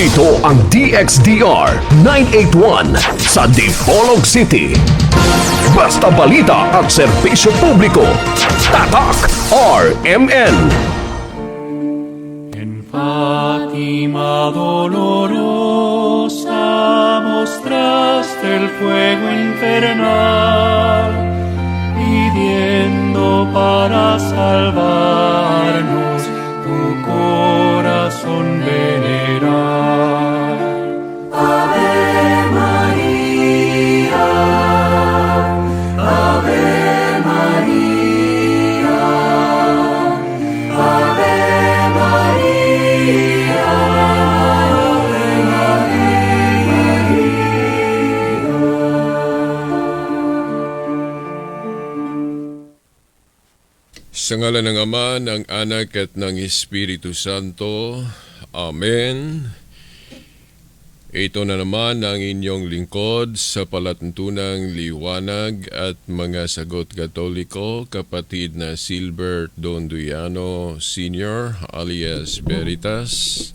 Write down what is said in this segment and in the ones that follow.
Ito ang DXDR 981 sa Dipolog City. Basta balita at serbisyo publiko. Tatak RMN. En Fátima dolorosa mostraste el fuego infernal, pidiendo para salvarnos corazón venerar. Ave María. Sa ngala ng Ama, ng Anak at ng Espiritu Santo. Amen. Ito na naman ang inyong lingkod sa palatuntunang liwanag at mga sagot katoliko, kapatid na Silbert Donduyano Sr. alias Veritas.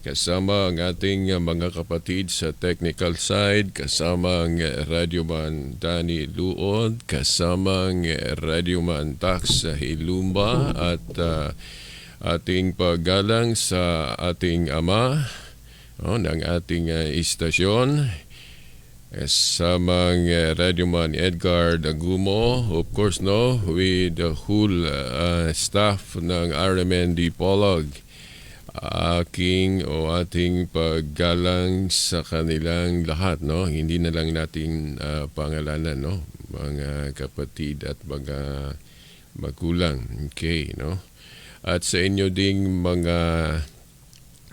Kasama ang ating mga kapatid sa technical side, kasama ang radyoman Danny Luod, kasama ang radyoman Tax Hilumba at uh, ating paggalang sa ating ama oh, ng ating uh, istasyon. Kasama ang uh, radyoman Edgar Dagumo, of course no, with the whole uh, staff ng RMND Polog aking o ating paggalang sa kanilang lahat no? Hindi na lang nating uh, pangalanan no? Mga kapatid at mga magulang okay no? At sa inyo ding mga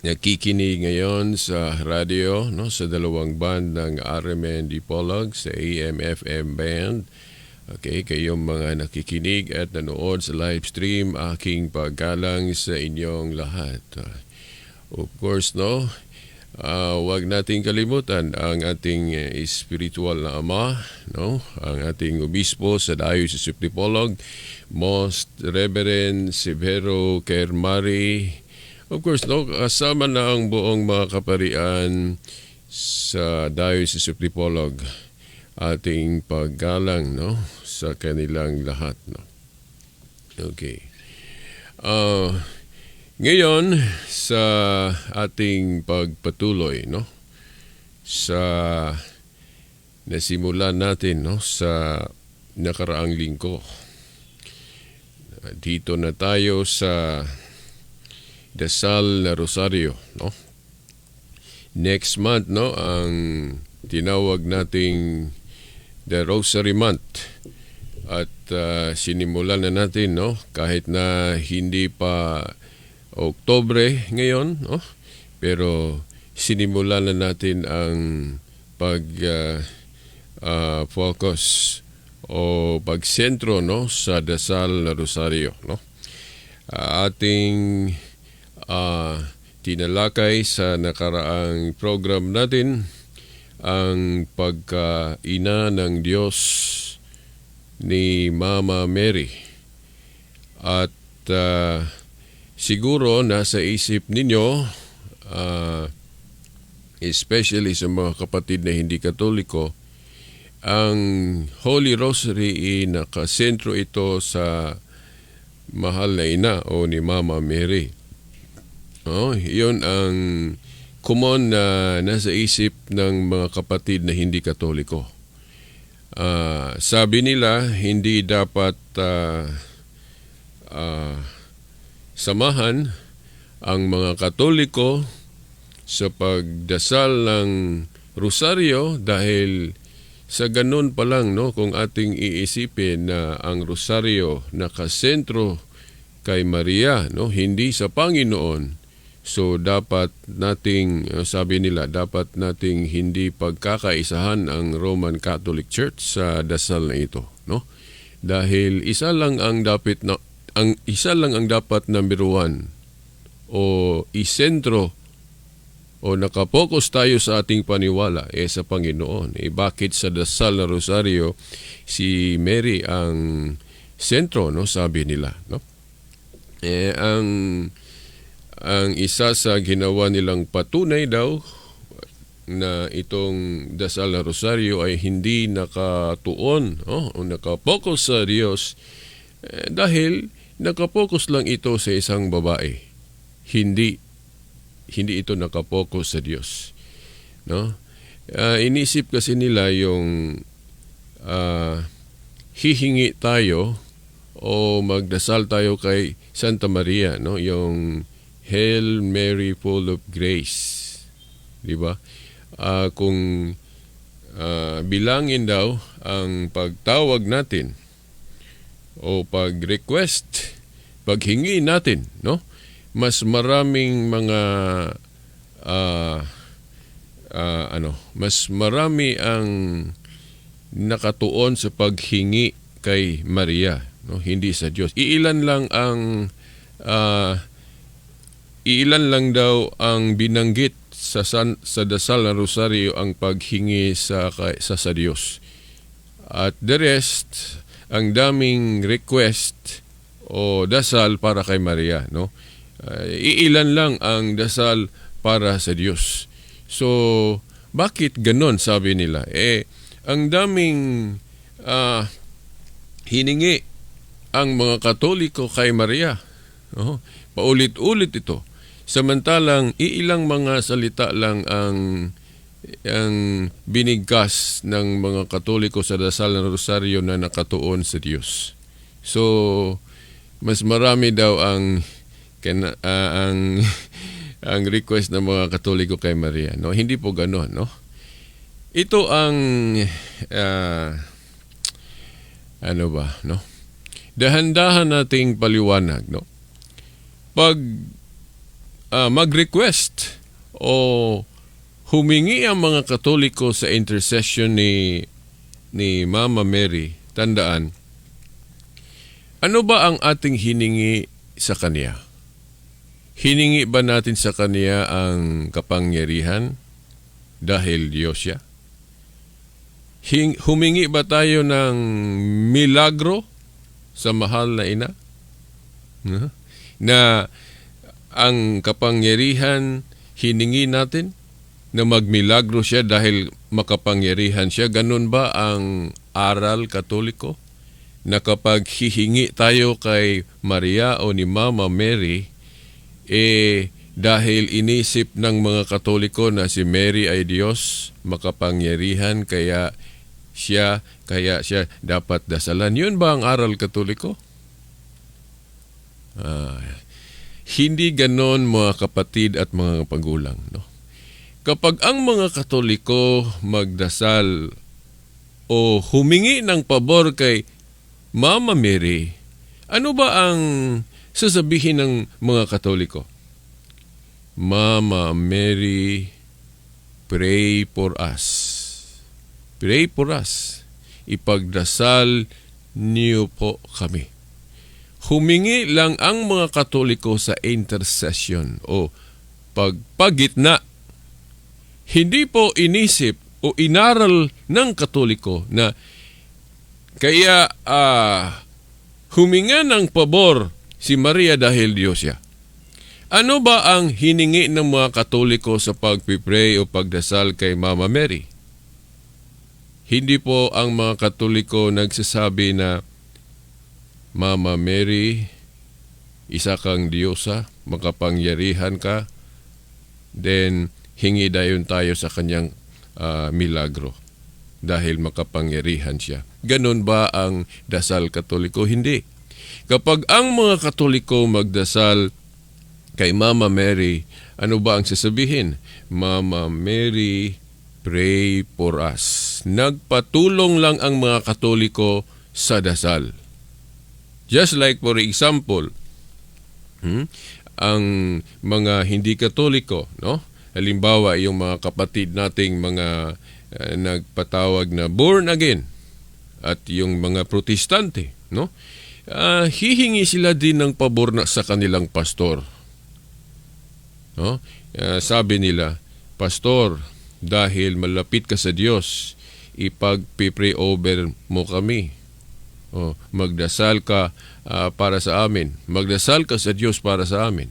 nakikinig ngayon sa radio no? Sa dalawang band ng RMN Dipolog sa AM FM band Okay, kayong mga nakikinig at nanood sa live stream, aking paggalang sa inyong lahat. Of course, no, uh, wag nating kalimutan ang ating uh, spiritual na ama, no, ang ating obispo sa Diocese of Dipolog, Most Reverend Severo Kermari. Of course, no, kasama na ang buong mga kaparian sa Diocese of Dipolog ating paggalang no? Sa kanilang lahat no? Okay. Uh, ngayon sa ating pagpatuloy no? Sa nasimulan natin no? Sa nakaraang linggo. Dito na tayo sa dasal na rosaryo no? Next month no? Ang tinawag nating the Rosary Month. At uh, sinimulan na natin, no? Kahit na hindi pa Oktobre ngayon, no? Pero sinimulan na natin ang pag uh, uh, focus o pagsentro no sa dasal na rosaryo no uh, ating uh, tinalakay sa nakaraang program natin ang pagkaina ng Diyos ni Mama Mary. At uh, siguro nasa isip ninyo, uh, especially sa mga kapatid na hindi katoliko, ang Holy Rosary nakasentro ito sa mahal na ina o ni Mama Mary. Oh, yun ang common na nasa isip ng mga kapatid na hindi katoliko. Uh, sabi nila, hindi dapat uh, uh, samahan ang mga katoliko sa pagdasal ng rosaryo dahil sa ganun pa lang no kung ating iisipin na ang rosaryo nakasentro kay Maria no hindi sa Panginoon So dapat nating uh, sabi nila dapat nating hindi pagkakaisahan ang Roman Catholic Church sa dasal na ito, no? Dahil isa lang ang dapat na ang isa lang ang dapat number one o isentro o nakapokus tayo sa ating paniwala eh sa Panginoon. Eh bakit sa dasal na rosaryo si Mary ang sentro no sabi nila, no? Eh ang ang isa sa ginawa nilang patunay daw na itong dasal na rosaryo ay hindi nakatuon oh, o nakapokus sa Diyos eh, dahil nakapokus lang ito sa isang babae. Hindi hindi ito nakapokus sa Diyos. No? Ah, inisip kasi nila yung ah, hihingi tayo o magdasal tayo kay Santa Maria, no? Yung Hail Mary full of grace. 'Di ba? Ah, kung ah, bilangin daw ang pagtawag natin o pag-request, paghingi natin, no? Mas maraming mga ah, ah, ano, mas marami ang nakatuon sa paghingi kay Maria, no? Hindi sa Diyos. Iilan lang ang ah, iilan lang daw ang binanggit sa san, sa dasal ng rosaryo ang paghingi sa sa sa Diyos. At the rest, ang daming request o dasal para kay Maria, no? Uh, iilan lang ang dasal para sa Diyos. So, bakit ganon sabi nila? Eh, ang daming ah, hiningi ang mga Katoliko kay Maria. Oh, paulit-ulit ito. Samantalang iilang mga salita lang ang ang binigkas ng mga Katoliko sa dasal ng rosaryo na nakatuon sa Diyos. So, mas marami daw ang kana, ah, ang ang request ng mga Katoliko kay Maria, no? Hindi po ganoon, no? Ito ang ah, ano ba, no? Dahan-dahan nating paliwanag, no? Pag ah, mag-request o humingi ang mga Katoliko sa intercession ni ni Mama Mary, tandaan, ano ba ang ating hiningi sa Kanya? Hiningi ba natin sa Kanya ang kapangyarihan dahil Diyos siya? Hing, humingi ba tayo ng milagro sa mahal na ina? Na, na ang kapangyarihan hiningi natin na magmilagro siya dahil makapangyarihan siya. Ganun ba ang aral katoliko? Na kapag hihingi tayo kay Maria o ni Mama Mary, eh dahil inisip ng mga katoliko na si Mary ay Diyos, makapangyarihan, kaya siya, kaya siya dapat dasalan. Yun ba ang aral katoliko? Ah, hindi ganon mga kapatid at mga pagulang. No? Kapag ang mga katoliko magdasal o humingi ng pabor kay Mama Mary, ano ba ang sasabihin ng mga katoliko? Mama Mary, pray for us. Pray for us. Ipagdasal niyo po kami. Humingi lang ang mga katoliko sa intercession o pagpagitna. Hindi po inisip o inaral ng katoliko na kaya ah, huminga ng pabor si Maria dahil Diyos siya. Ano ba ang hiningi ng mga katoliko sa pagpipray o pagdasal kay Mama Mary? Hindi po ang mga katoliko nagsasabi na Mama Mary, isa kang Diyosa, makapangyarihan ka, then hingi dayon tayo sa kanyang ah, milagro dahil makapangyarihan siya. Ganon ba ang dasal katoliko? Hindi. Kapag ang mga katoliko magdasal kay Mama Mary, ano ba ang sasabihin? Mama Mary, pray for us. Nagpatulong lang ang mga katoliko sa dasal. Just like for example, hmm, ang mga hindi katoliko, no? Halimbawa, yung mga kapatid nating mga uh, nagpatawag na born again at yung mga protestante, no? Uh, hihingi sila din ng pabor na sa kanilang pastor. No? Uh, sabi nila, Pastor, dahil malapit ka sa Diyos, ipag-pray over mo kami. O, magdasal ka ah, para sa amin. Magdasal ka sa Diyos para sa amin.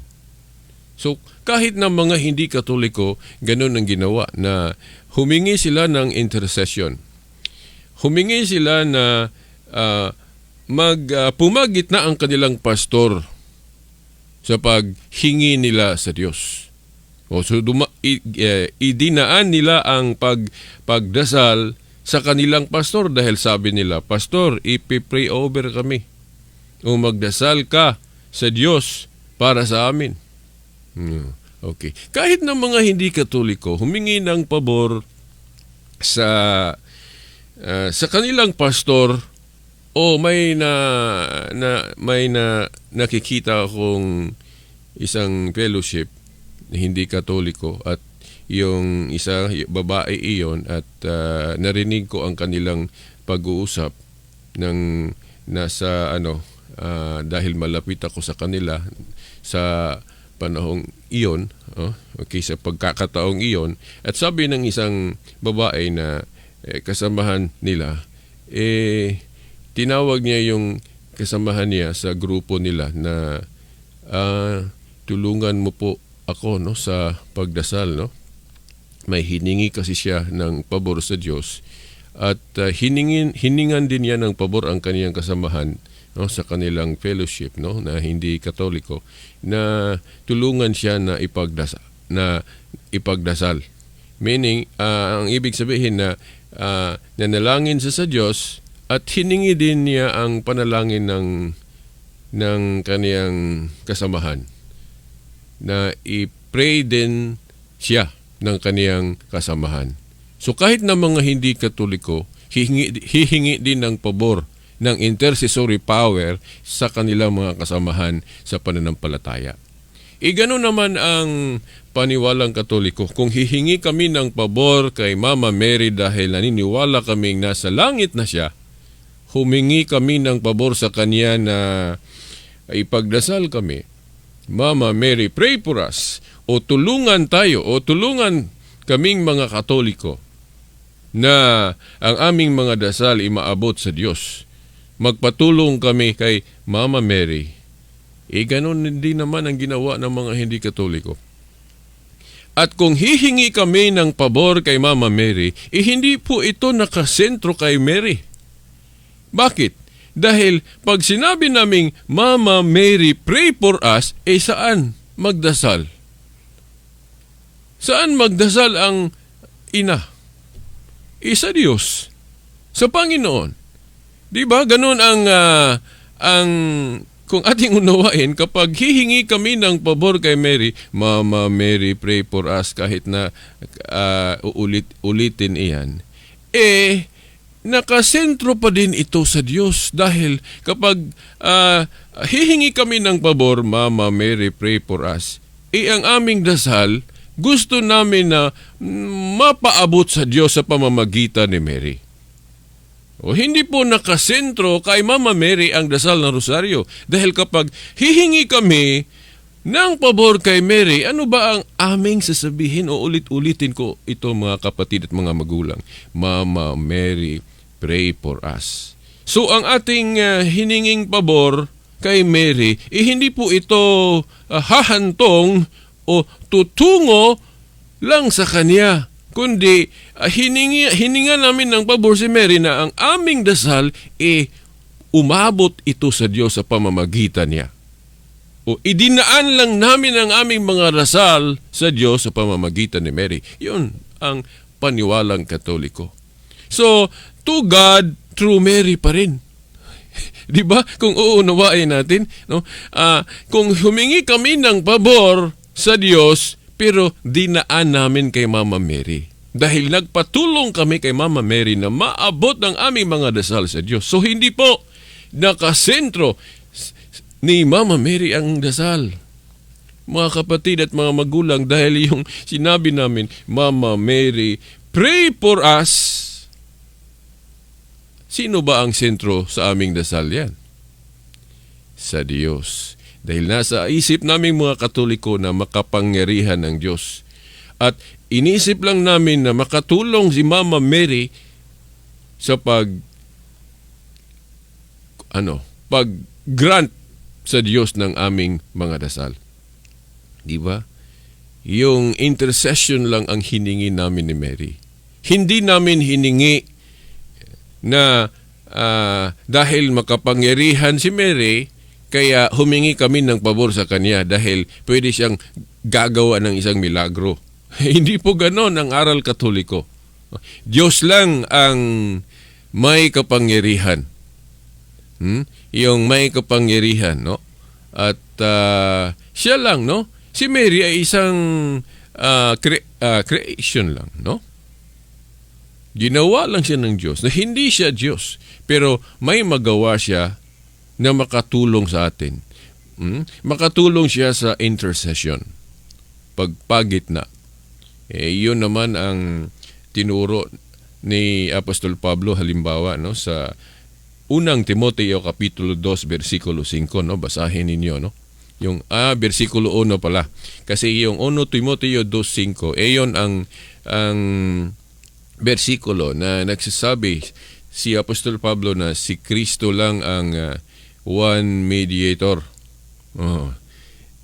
So, kahit na mga hindi katoliko, ganun ang ginawa na humingi sila ng intercession. Humingi sila na ah, mag ah, pumagit na ang kanilang pastor sa paghingi nila sa Diyos. O so duma, i, eh, idinaan nila ang pag pagdasal sa kanilang pastor dahil sabi nila, Pastor, ipipray over kami. O magdasal ka sa Diyos para sa amin. Hmm, Okay. Kahit ng mga hindi katoliko, humingi ng pabor sa ah, sa kanilang pastor o may na, na may na nakikita akong isang fellowship hindi katoliko at yung isa babae iyon at ah, narinig ko ang kanilang pag-uusap ng nasa ano ah, dahil malapit ako sa kanila sa panahong iyon oh, okay sa pagkakataong iyon. At sabi ng isang babae na eh, kasamahan nila eh tinawag niya yung kasamahan niya sa grupo nila na ah, tulungan mo po ako no sa pagdasal no may hiningi kasi siya ng pabor sa Diyos. At ah, hiningin hiningan din niya ng pabor ang kaniyang kasamahan no sa kanilang fellowship no na hindi katoliko na tulungan siya na ipagdasal na ipagdasal. Meaning ah, ang ibig sabihin na ah, nanalangin siya sa Diyos at hiningi din niya ang panalangin ng ng kaniyang kasamahan na i-pray din siya ng kaniyang kasamahan. So kahit na mga hindi katoliko, hihingi, hihingi din ng pabor ng intercessory power sa kanilang mga kasamahan sa pananampalataya. E gano'n naman ang paniwalang katoliko. Kung hihingi kami ng pabor kay Mama Mary dahil naniniwala kaming nasa langit na siya, humingi kami ng pabor sa kanya na ipagdasal kami. Mama Mary, pray for us. O tulungan tayo, o tulungan kaming mga katoliko na ang aming mga dasal imaabot sa Diyos. Magpatulong kami kay Mama Mary. E ganun din naman ang ginawa ng mga hindi katoliko. At kung hihingi kami ng pabor kay Mama Mary, eh hindi po ito nakasentro kay Mary. Bakit? Dahil pag sinabi naming, Mama Mary, pray for us, eh saan magdasal? Saan magdasal ang ina? Isa Diyos. Sa Panginoon. Di ba? Ganun ang, ah, ang kung ating unawain, kapag hihingi kami ng pabor kay Mary, Mama Mary, pray for us, kahit na ah, uulit, ulitin iyan, eh, nakasentro pa din ito sa Diyos dahil kapag ah, hihingi kami ng pabor, Mama Mary, pray for us, eh ang aming dasal, gusto namin na mapaabot sa Diyos sa pamamagitan ni Mary. O hindi po nakasentro kay Mama Mary ang dasal ng rosaryo. Dahil kapag hihingi kami ng pabor kay Mary, ano ba ang aming sasabihin o ulit-ulitin ko ito mga kapatid at mga magulang? Mama Mary, pray for us. So ang ating ah, hininging pabor kay Mary, eh, hindi po ito ah, hahantong o tutungo lang sa kanya kundi ah, hiningi, hininga namin ng pabor si Mary na ang aming dasal eh umabot ito sa Diyos sa pamamagitan niya. O idinaan lang namin ang aming mga dasal sa Diyos sa pamamagitan ni Mary. Yun ang paniwalang katoliko. So, to God, through Mary pa rin. 'Di ba? Kung uunawain natin, no? Ah, kung humingi kami ng pabor sa Diyos, pero dinaan namin kay Mama Mary. Dahil nagpatulong kami kay Mama Mary na maabot ang aming mga dasal sa Diyos. So hindi po nakasentro ni Mama Mary ang dasal. Mga kapatid at mga magulang dahil yung sinabi namin, Mama Mary, pray for us. Sino ba ang sentro sa aming dasal yan? Sa Diyos. Dahil nasa isip naming mga katoliko na makapangyarihan ng Diyos. At inisip lang namin na makatulong si Mama Mary sa pag ano, pag grant sa Diyos ng aming mga dasal. Di ba? Yung intercession lang ang hiningi namin ni Mary. Hindi namin hiningi na ah, dahil makapangyarihan si Mary, kaya humingi kami ng pabor sa kanya dahil pwede siyang gagawa ng isang milagro. Hindi po ganon ang aral katoliko. Diyos lang ang may kapangyarihan. Hmm? Yung may kapangyarihan, no? At ah, siya lang, no? Si Mary ay isang ah, cre- ah, creation lang, no? Ginawa lang siya ng Diyos na hindi siya Diyos, pero may magawa siya na makatulong sa atin. Hmm? Makatulong siya sa intercession. Pagpagit na. Eh, yun naman ang tinuro ni Apostol Pablo halimbawa no sa unang Timoteo kapitulo 2 bersikulo 5 no basahin ninyo no yung ah bersikulo 1 pala kasi yung 1 Timoteo 2:5 eh yun ang ang bersikulo na nagsasabi si Apostol Pablo na si Kristo lang ang ah, one mediator oh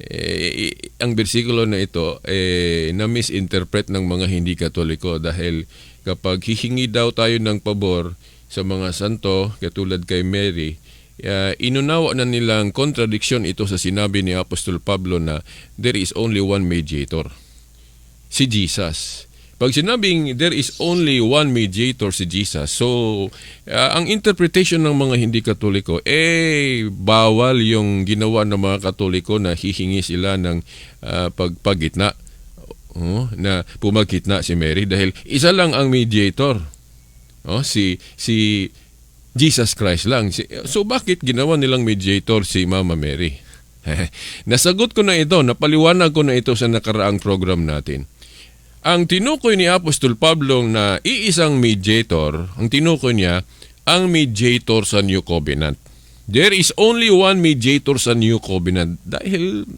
eh, ang bersikulo na ito eh, na-misinterpret ng mga hindi katoliko dahil kapag hihingi daw tayo ng pabor sa mga santo katulad kay Mary, uh, inunawa na nilang kontradiksyon ito sa sinabi ni Apostol Pablo na there is only one mediator, si Jesus. Pag sinabing there is only one mediator si Jesus, so uh, ang interpretation ng mga hindi katoliko, eh bawal yung ginawa ng mga katoliko na hihingi sila ng uh, pagpagitna. Oh, na pumagitna si Mary dahil isa lang ang mediator. Oh, si si Jesus Christ lang. So bakit ginawa nilang mediator si Mama Mary? Nasagot ko na ito, napaliwanag ko na ito sa nakaraang program natin. Ang tinukoy ni Apostol Pablo na iisang mediator, ang tinukoy niya, ang mediator sa New Covenant. There is only one mediator sa New Covenant dahil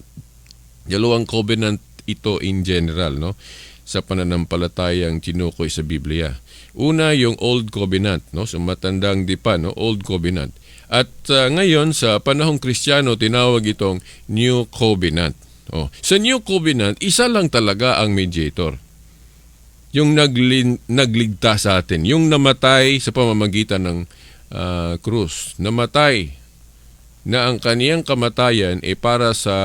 dalawang covenant ito in general no sa pananampalatayang tinukoy sa Biblia. Una yung Old Covenant no sa matandang dipa no Old Covenant. At uh, ngayon sa panahong Kristiyano tinawag itong New Covenant. Oh, sa New Covenant isa lang talaga ang mediator. Yung naglin, nagligtas sa atin, yung namatay sa pamamagitan ng ah, krus, namatay na ang kaniyang kamatayan ay para sa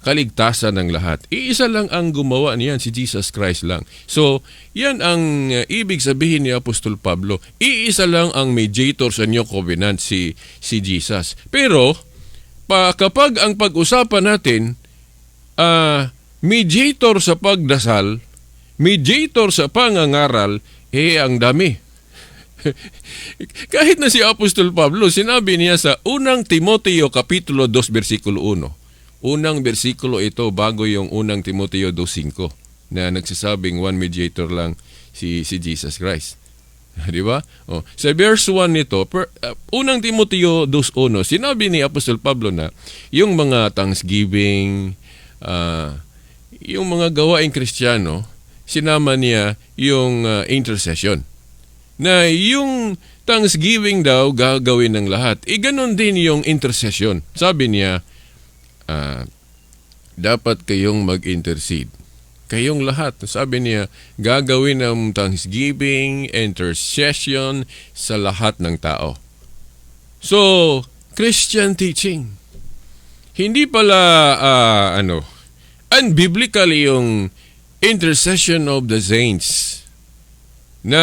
kaligtasan ng lahat. Iisa lang ang gumawa niyan, si Jesus Christ lang. So, yan ang uh, ibig sabihin ni Apostol Pablo. Iisa lang ang mediator sa New Covenant, si, si Jesus. Pero, pa, kapag ang pag-usapan natin, ah, mediator sa pagdasal, mediator sa pangangaral, eh ang dami. Kahit na si Apostol Pablo, sinabi niya sa unang Timoteo Kapitulo 2 versikulo 1. Unang bersikulo ito bago yung unang Timoteo 2.5 na nagsasabing one mediator lang si si Jesus Christ. Di ba? Oh, sa verse 1 nito, per, uh, unang Timoteo 2.1, sinabi ni Apostol Pablo na yung mga thanksgiving, ah, yung mga gawaing kristyano, sinama niya yung ah, intercession na yung thanksgiving daw gagawin ng lahat. E ganon din yung intercession. Sabi niya, ah, dapat kayong mag-intercede. Kayong lahat. Sabi niya, gagawin ng thanksgiving, intercession sa lahat ng tao. So, Christian teaching. Hindi pala, ah, ano, unbiblical yung intercession of the saints na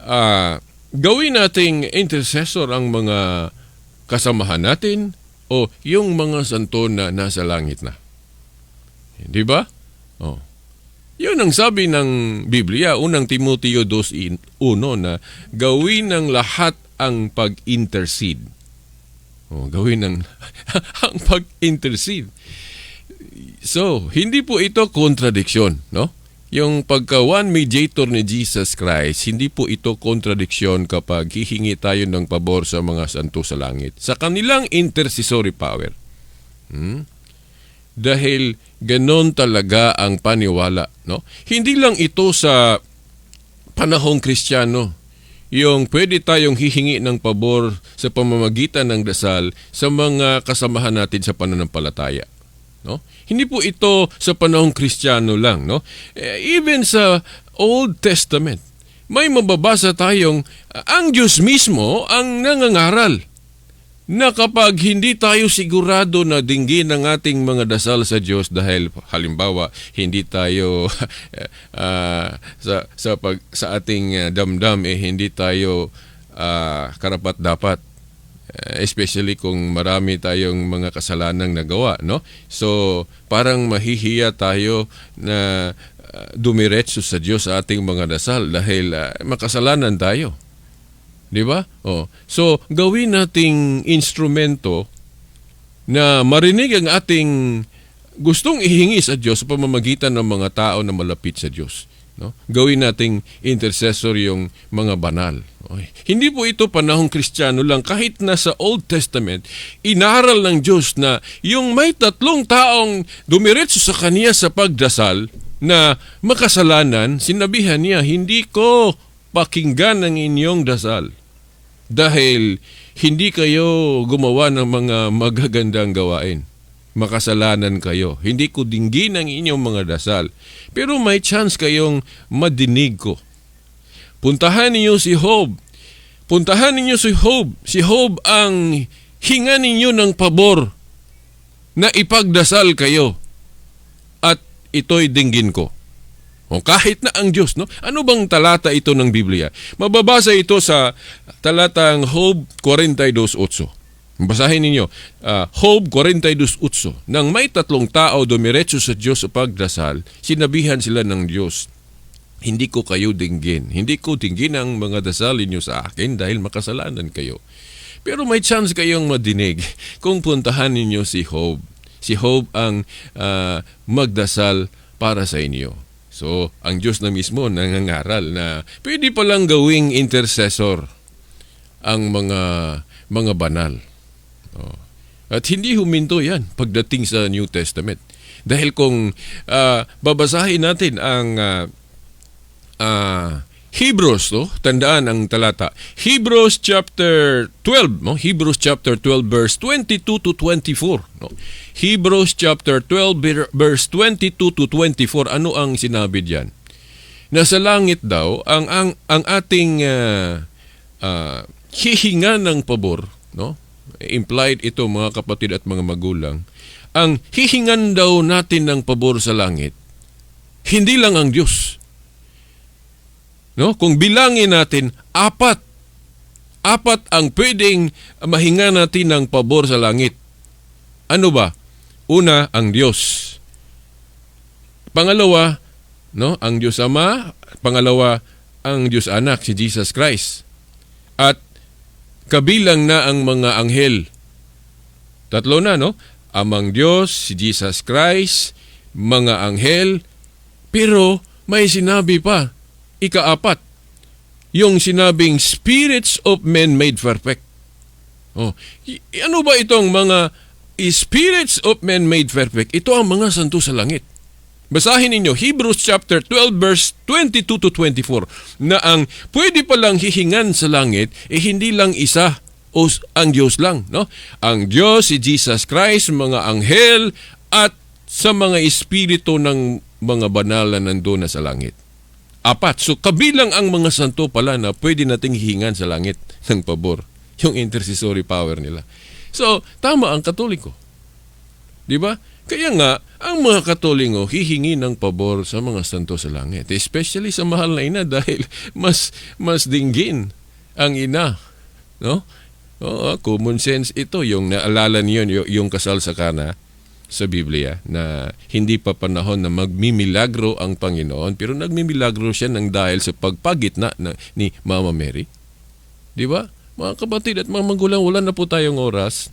ah, gawin nating intercessor ang mga kasamahan natin o yung mga santo na nasa langit na. Di ba? Oh. Yun ang sabi ng Biblia, unang Timoteo 2.1 na gawin ng lahat ang pag-intercede. Oh, gawin ng ang pag-intercede. So, hindi po ito kontradiksyon, no? Yung pagka one mediator ni Jesus Christ, hindi po ito kontradiksyon kapag hihingi tayo ng pabor sa mga santo sa langit. Sa kanilang intercessory power. Hmm? Dahil ganon talaga ang paniwala. No? Hindi lang ito sa panahong kristyano. Yung pwede tayong hihingi ng pabor sa pamamagitan ng dasal sa mga kasamahan natin sa pananampalataya. No? Hindi po ito sa panahong Kristiyano lang, no? Eh, Even sa Old Testament, may mababasa tayong uh, ang Diyos mismo ang nangangaral na kapag hindi tayo sigurado na dinggin ang ating mga dasal sa Diyos dahil halimbawa hindi tayo ah, sa sa pag sa ating ah, damdam eh hindi tayo ah, karapat dapat especially kung marami tayong mga kasalanang nagawa no so parang mahihiya tayo na ah, dumiretso sa Diyos sa ating mga dasal dahil ah, makasalanan tayo Di ba? Oh. So, gawin nating instrumento na marinig ang ating gustong ihingi sa Diyos sa pamamagitan ng mga tao na malapit sa Diyos. No? Gawin nating intercessor yung mga banal. Okay. Hindi po ito panahong kristyano lang. Kahit na sa Old Testament, inaral ng Diyos na yung may tatlong taong dumiretso sa Kanya sa pagdasal na makasalanan, sinabihan niya, hindi ko pakinggan ang inyong dasal dahil hindi kayo gumawa ng mga magagandang gawain. Makasalanan kayo. Hindi ko dinggin ang inyong mga dasal. Pero may chance kayong madinig ko. Puntahan ninyo si Job. Puntahan ninyo si Job. Si Job ang hinga ninyo ng pabor na ipagdasal kayo. At ito'y dinggin ko. O kahit na ang Diyos, no? Ano bang talata ito ng Biblia? Mababasa ito sa talatang Job 42.8. Basahin ninyo, uh, Job 42.8. Nang may tatlong tao dumiretso sa Diyos sa pagdasal, sinabihan sila ng Diyos, hindi ko kayo dinggin. Hindi ko dinggin ang mga dasal ninyo sa akin dahil makasalanan kayo. Pero may chance kayong madinig kung puntahan ninyo si Job. Si Job ang uh, magdasal para sa inyo. So, ang Diyos na mismo nangangaral na pwede palang gawing intercessor ang mga mga banal. Oh. At hindi huminto yan pagdating sa New Testament. Dahil kung uh, babasahin natin ang uh, uh, Hebrews, no? Tandaan ang talata. Hebrews chapter 12, no? Hebrews chapter 12 verse 22 to 24, no? Hebrews chapter 12 verse 22 to 24. Ano ang sinabi diyan? Nasa langit daw ang ang ang ating uh, uh, hihinga ng pabor, no? Implied ito mga kapatid at mga magulang. Ang hihingan daw natin ng pabor sa langit, hindi lang ang Diyos, No? Kung bilangin natin, apat. Apat ang pwedeng mahinga natin ng pabor sa langit. Ano ba? Una, ang Diyos. Pangalawa, no, ang Diyos Ama. Pangalawa, ang Diyos Anak, si Jesus Christ. Kabilang na ang mga anghel. Tatlo na, no? Amang Diyos, si Jesus Christ, mga anghel. Pero may sinabi pa, ikaapat, yung sinabing spirits of men made perfect. Oh, ano ba itong mga spirits of men made perfect? Ito ang mga santo sa langit. Basahin ninyo Hebrews chapter 12 verse 22 to 24 na ang pwede palang hihingan sa langit eh hindi lang isa o ang Diyos lang, no? Ang Diyos si Jesus Christ, mga anghel at sa mga espiritu ng mga banal na nandoon na sa langit. Apat. So kabilang ang mga santo pala na pwede nating hihingan sa langit ng pabor. Yung intercessory power nila. So, tama ang katoliko. Di ba? Kaya nga, ang mga katoliko hihingi ng pabor sa mga santo sa langit. Especially sa mahal na ina dahil mas mas dinggin ang ina. No? Oo, common sense ito. Yung naalala niyo yung, yung kasal sa kana sa Biblia na hindi pa panahon na magmimilagro ang Panginoon pero nagmimilagro siya ng dahil sa pagpagitna na, ni Mama Mary. Di ba? Mga kapatid at mga magulang, wala na po tayong oras.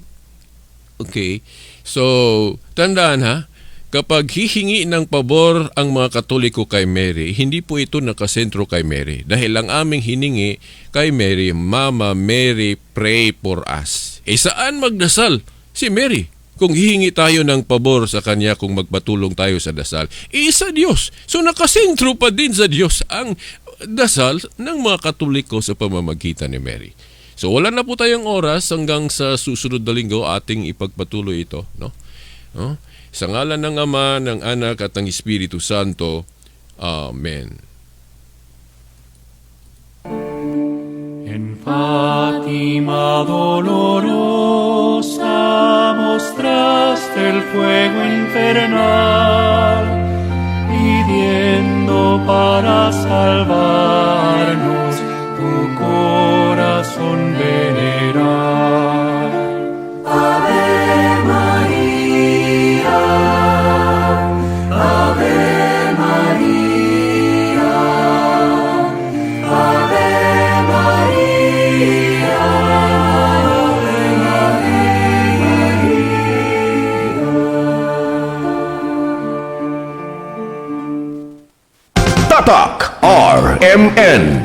Okay. So, tandaan ha, kapag hihingi ng pabor ang mga katoliko kay Mary, hindi po ito nakasentro kay Mary. Dahil ang aming hiningi kay Mary, Mama Mary, pray for us. Eh saan magdasal si Mary? kung hihingi tayo ng pabor sa Kanya kung magpatulong tayo sa dasal, isa Diyos. So nakasentro pa din sa Diyos ang dasal ng mga katoliko sa pamamagitan ni Mary. So wala na po tayong oras hanggang sa susunod na linggo ating ipagpatuloy ito. No? no? Sa ngalan ng Ama, ng Anak at ng Espiritu Santo. Amen. En Fátima dolorosa mostraste el fuego infernal, pidiendo para salvarnos Tatak RMN